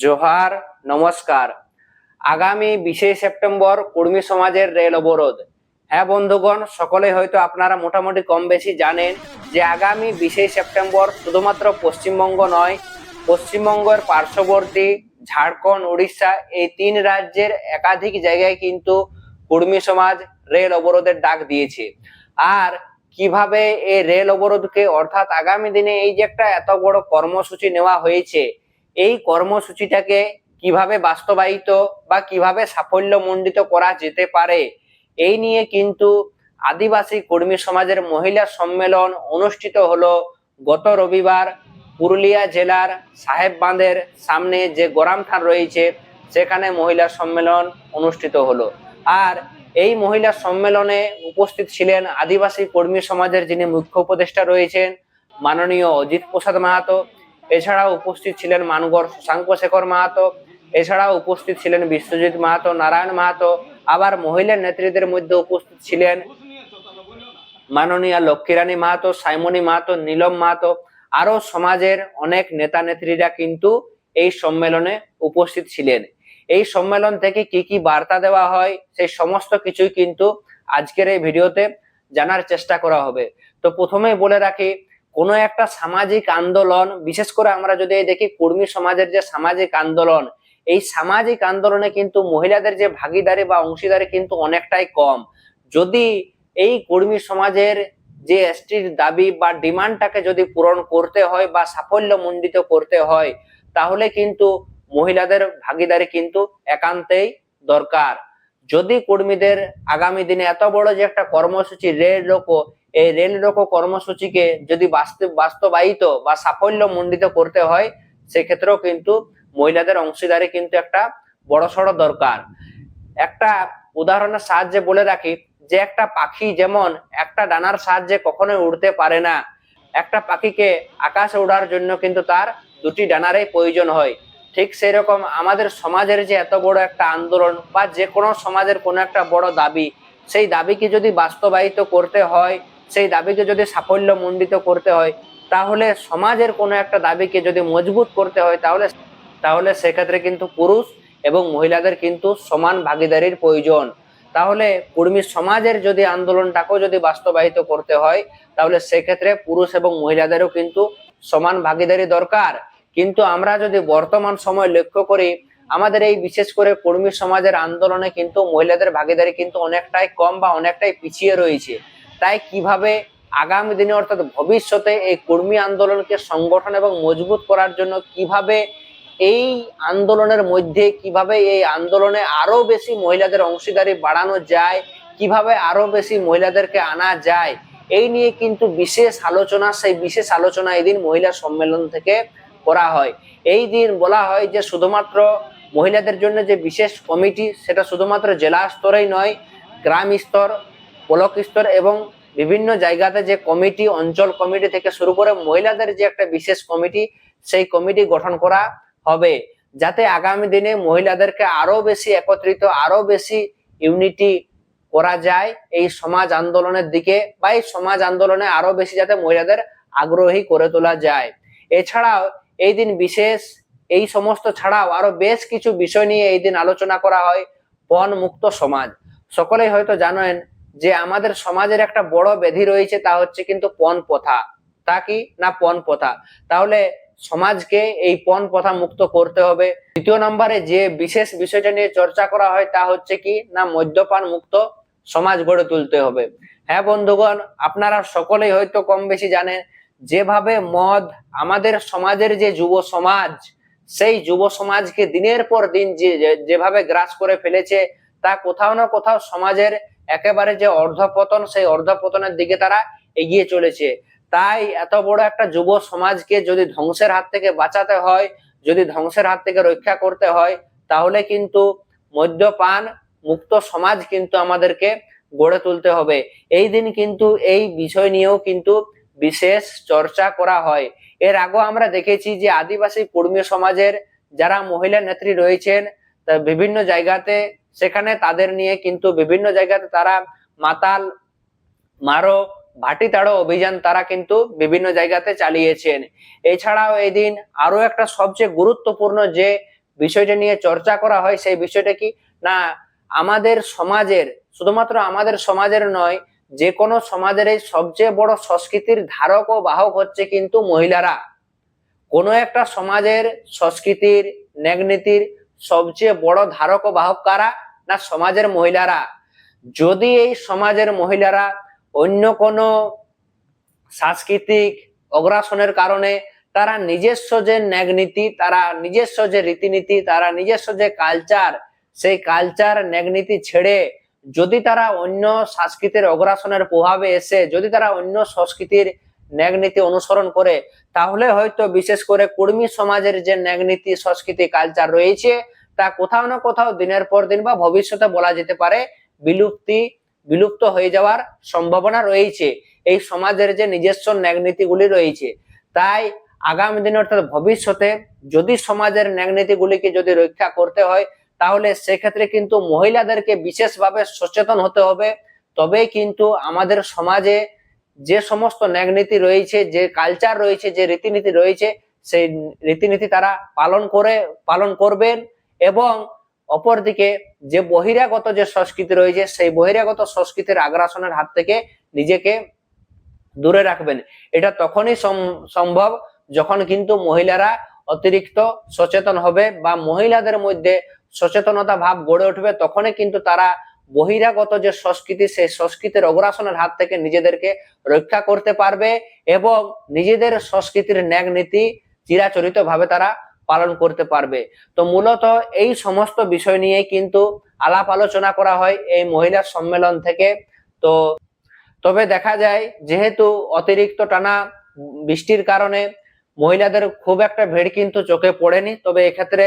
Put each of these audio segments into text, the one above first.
জোহার, নমস্কার। আগামী বিশে সেপ্টেম্বর কর্মী সমাজের রেল অবরোধ। হ্যাঁ বন্ধুগণ সকলে হয়তো আপনারা মোটামুটি কম বেশি জানেন যে আগামী বিশে সেপ্টেম্বর শুধুমাত্র পশ্চিমবঙ্গ নয়, পশ্চিমবঙ্গের পার্শ্ববর্তী ঝাড়খণ্ড, উড়িষ্যা এই তিন রাজ্যের একাধিক জায়গায় কিন্তু কর্মী সমাজ রেল অবরোধের ডাক দিয়েছে। আর কীভাবে এই রেল অবরোধকে অর্থাৎ আগামী দিনে এই যে একটা এত বড় কর্মসূচি নেওয়া হয়েছে এই কর্মসূচিটাকে কীভাবে বাস্তবায়িত বা কীভাবে সাফল্যমণ্ডিত করা যেতে পারে, এই নিয়ে কিন্তু আদিবাসী কর্মী সমাজের মহিলা সম্মেলন অনুষ্ঠিত হলো গত রবিবার পুরুলিয়া জেলার সাহেব বাঁধের সামনে যে গোরামথান রয়েছে, সেখানে মহিলা সম্মেলন অনুষ্ঠিত হলো। আর এই মহিলা সম্মেলনে উপস্থিত ছিলেন আদিবাসী কর্মী সমাজের যিনি মুখ্য উপদেষ্টা রয়েছেন, মাননীয় অজিত প্রসাদ মাহাতো এছাড়াও উপস্থিত ছিলেন মানগড় শশাঙ্ক শেখর মাহাতো, এছাড়াও উপস্থিত ছিলেন বিশ্বজিৎ মাহাতো, নারায়ণ মাহাতো, আবার মহিলা নেত্রীদের মধ্যে উপস্থিত ছিলেন মাননীয়া লক্ষ্মীরানী মাহাতো সাইমনি মাহাতো, নীলম মাহাতো আরও সমাজের অনেক নেতা নেত্রীরা কিন্তু এই সম্মেলনে উপস্থিত ছিলেন। এই সম্মেলন থেকে কি কি বার্তা দেওয়া হয়, সেই সমস্ত কিছুই কিন্তু আজকের এই ভিডিওতে জানার চেষ্টা করা হবে। তো প্রথমেই বলে রাখি কোনো একটা সামাজিক আন্দোলন, বিশেষ করে আমরা যদি দেখি কর্মী সমাজের যে সামাজিক আন্দোলন, এই সামাজিক আন্দোলনে কিন্তু মহিলাদের যে ভাগিদারি বা অংশীদারি কিন্তু অনেকটাই কম। যদি এই কর্মী সমাজের যে এসটির দাবি বা ডিমান্ডটাকে যদি পূরণ করতে হয় বা সাফল্য মণ্ডিত করতে হয়, তাহলে কিন্তু মহিলাদের ভাগিদারি কিন্তু একান্তেই দরকার। যদি কর্মীদের আগামী দিনে এত বড় যে একটা কর্মসূচি রেল রোকো এই রেল রোকো কর্মসূচিকে যদি বাস্তব, বাস্তবায়িত বা সাফল্য মণ্ডিত করতে হয়, সেক্ষেত্রেও কিন্তু মহিলাদের অংশীদারি কিন্তু একটা বড়সড় দরকার। একটা উদাহরণের সাহায্যে বলে রাখি যে, একটা পাখি যেমন একটা ডানার সাহায্যে কখনোই উড়তে পারে না, একটা পাখিকে আকাশে ওড়ার জন্য কিন্তু তার দুটি ডানারই প্রয়োজন হয়। ঠিক সেই রকম আমাদের সমাজের যে এত বড় একটা আন্দোলন বা যে কোনো সমাজের কোনো একটা বড় দাবি, সেই দাবিকে যদি বাস্তবায়িত করতে হয় সেই দাবিকে যদি সাফল্য মণ্ডিত করতে হয়, তাহলে সমাজের কোনো একটা দাবিকে যদি মজবুত করতে হয়, তাহলে তাহলে সেক্ষেত্রে কিন্তু পুরুষ এবং মহিলাদের কিন্তু সমান ভাগিদারির প্রয়োজন। তাহলে কর্মী সমাজের যদি আন্দোলনটাকেও যদি বাস্তবায়িত করতে হয়, তাহলে সেক্ষেত্রে পুরুষ এবং মহিলাদেরও কিন্তু সমান ভাগিদারি দরকার। কিন্তু আমরা যদি বর্তমান সময় লক্ষ্য করি, আমাদের এই বিশেষ করে কর্মী সমাজের আন্দোলনে কিন্তু মহিলাদের ভাগিদারি কিন্তু অনেকটাই কম বা অনেকটাই পিছিয়ে রয়েছে। তাই কীভাবে আগামী দিনে, অর্থাৎ ভবিষ্যতে এই কর্মী আন্দোলনকে সংগঠন এবং মজবুত করার জন্য কীভাবে এই আন্দোলনের মধ্যে, কীভাবে এই আন্দোলনে আরও বেশি মহিলাদের অংশীদারি বাড়ানো যায়, কীভাবে আরও বেশি মহিলাদেরকে আনা যায়, এই নিয়ে কিন্তু বিশেষ আলোচনা, সেই বিশেষ আলোচনা এই দিন মহিলা সম্মেলন থেকে করা হয়। এই দিন বলা হয় যে শুধুমাত্র মহিলাদের জন্য যে বিশেষ কমিটি, সেটা শুধুমাত্র জেলা স্তরেই নয়, গ্রাম স্তর ব্লক স্তর এবং বিভিন্ন জায়গাতে যে কমিটি, অঞ্চল কমিটি থেকে শুরু করে মহিলাদের যে একটা বিশেষ কমিটি, সেই কমিটি গঠন করা হবে। যাতে আগামী দিনে মহিলাদেরকে আরও বেশি একত্রিত আরও বেশি ইউনিটি করা যায় এই সমাজ আন্দোলনের দিকে বা এই সমাজ আন্দোলনে আরও বেশি যাতে মহিলাদের আগ্রহী করে তোলা যায়। এছাড়াও এই দিন বিশেষ, এই সমস্ত ছাড়াও আরও বেশ কিছু বিষয় নিয়ে এই দিন আলোচনা করা হয় পণ মুক্ত সমাজ। সকলেই হয়তো জানেন যে আমাদের সমাজের একটা বড় ব্যাধি রয়েছে তা হচ্ছে কিন্তু পণ প্রথা তা কি? না পণ প্রথা তাহলে সমাজকে এই পণ প্রথা মুক্ত করতে হবে। দ্বিতীয় নম্বরে যে বিশেষ বিষয়টা নিয়ে চর্চা করা হয় তা হচ্ছে কি? না, মদ্যপান মুক্ত সমাজ গড়ে তুলতে হবে। হ্যাঁ বন্ধুগণ, আপনারা সকলেই হয়তো কম বেশি জানেন, যেভাবে মদ আমাদের সমাজের যে যুব সমাজ, সেই যুব সমাজকে দিনের পর দিন যেভাবে গ্রাস করে ফেলেছে, তা কোথাও না কোথাও সমাজের একেবারে যে অর্ধপতন, সেই অর্ধপতনের দিকে তারা এগিয়ে চলেছে। তাই এত বড় একটা যুব সমাজকে যদি ধ্বংসের হাত থেকে বাঁচাতে হয়, যদি ধ্বংসের হাত থেকে রক্ষা করতে হয়, তাহলে কিন্তু মদ্যপান মুক্ত সমাজ কিন্তু আমাদেরকে গড়ে তুলতে হবে। এই দিন কিন্তু এই বিষয় নিয়েও কিন্তু বিশেষ চর্চা করা হয়। এর আগেও আমরা দেখেছি যে আদিবাসী কর্মী সমাজের যারা মহিলা নেত্রী রয়েছেন বিভিন্ন জায়গাতে সেখানে তাদের নিয়ে কিন্তু বিভিন্ন জায়গাতে তারা মাতাল, মারো, ভাটি তাড়ো অভিযান তারা কিন্তু বিভিন্ন জায়গাতে চালিয়েছেন। এছাড়াও এই দিন আরও একটা সবচেয়ে গুরুত্বপূর্ণ যে বিষয়টা নিয়ে চর্চা করা হয় সেই বিষয়টা কি? না, আমাদের সমাজের, শুধুমাত্র আমাদের সমাজের নয়, যে কোনো সমাজের এই সবচেয়ে বড় সংস্কৃতির ধারক ও বাহক হচ্ছে কিন্তু মহিলারা। কোনো একটা সমাজের সংস্কৃতির ন্যাগনীতির সবচেয়ে বড় ধারক বাহক কারা? না সমাজের মহিলারা? যদি এই সমাজের মহিলারা অন্য কোনো সাংস্কৃতিক অগ্রাসনের কারণে তারা নিজস্ব যে ন্যাগনীতি, তারা নিজস্ব যে রীতিনীতি, তারা নিজস্ব যে কালচার সেই কালচার ন্যাগনীতি ছেড়ে যদি তারা অন্য সংস্কৃতির অগ্রাসনের প্রভাবে এসে, যদি তারা অন্য সংস্কৃতির ন্যাগনীতি অনুসরণ করে, তাহলে হয়তো বিশেষ করে কর্মী সমাজের যে ন্যাগনীতি, সংস্কৃতি কালচার রয়েছে, তা কোথাও না কোথাও দিনের পর দিন বা ভবিষ্যতে বলা যেতে পারে বিলুপ্তি, বিলুপ্ত হয়ে যাওয়ার সম্ভাবনা রয়েছে। এই সমাজের যে নিজস্ব ন্যাগনীতিগুলি রয়েছে, তাই আগামী দিনে অর্থাৎ ভবিষ্যতে যদি সমাজের ন্যাগনীতিগুলিকে যদি রক্ষা করতে হয়, তাহলে সেক্ষেত্রে কিন্তু মহিলাদেরকে বিশেষভাবে সচেতন হতে হবে। তবেই কিন্তু আমাদের সমাজে যে সমস্ত ন্যাগনীতি রয়েছে, যে কালচার রয়েছে, যে রীতিনীতি রয়েছে, সেই রীতিনীতি তারা পালন করে, পালন করবেন এবং অপরদিকে যে বহিরাগত যে সংস্কৃতি রয়েছে, সেই বহিরাগত সংস্কৃতির আগ্রাসনের হাত থেকে নিজেকে দূরে রাখবেন। এটা তখনই সম- সম্ভব যখন কিন্তু মহিলারা অতিরিক্ত সচেতন হবে বা মহিলাদের মধ্যে সচেতনতা ভাব গড়ে উঠবে, তখনই কিন্তু তারা বহিরাগত যে সংস্কৃতি, সেই সংস্কৃতির অগ্রাসনের হাত থেকে নিজেদেরকে রক্ষা করতে পারবে এবং নিজেদের সংস্কৃতির ন্যাক নীতি চিরাচরিত ভাবে তারা পালন করতে পারবে। তো মূলত এই সমস্ত বিষয় নিয়ে কিন্তু আলাপ আলোচনা করা হয় এই মহিলা সম্মেলন থেকে। তো তবে দেখা যায়, যেহেতু অতিরিক্ত টানা বৃষ্টির কারণে মহিলাদের খুব একটা ভিড় কিন্তু চোখে পড়েনি, তবে এক্ষেত্রে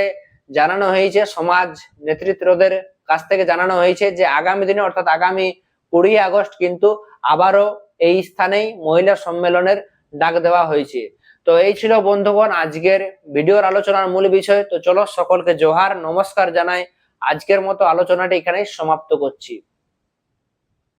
জানানো হয়েছে সমাজ নেতৃত্বদের কাছ থেকে জানানো হয়েছে যে আগামী দিনে, অর্থাৎ আগামী কুড়ি আগস্ট কিন্তু আবারও এই স্থানেই মহিলা সম্মেলনের ডাক দেওয়া হয়েছে। তো এই ছিল বন্ধুগণ আজকের ভিডিওর আলোচনার মূল বিষয়। তো চলো সকলকে জোহার, নমস্কার জানাই। আজকের মতো আলোচনাটি এখানেই সমাপ্ত করছি।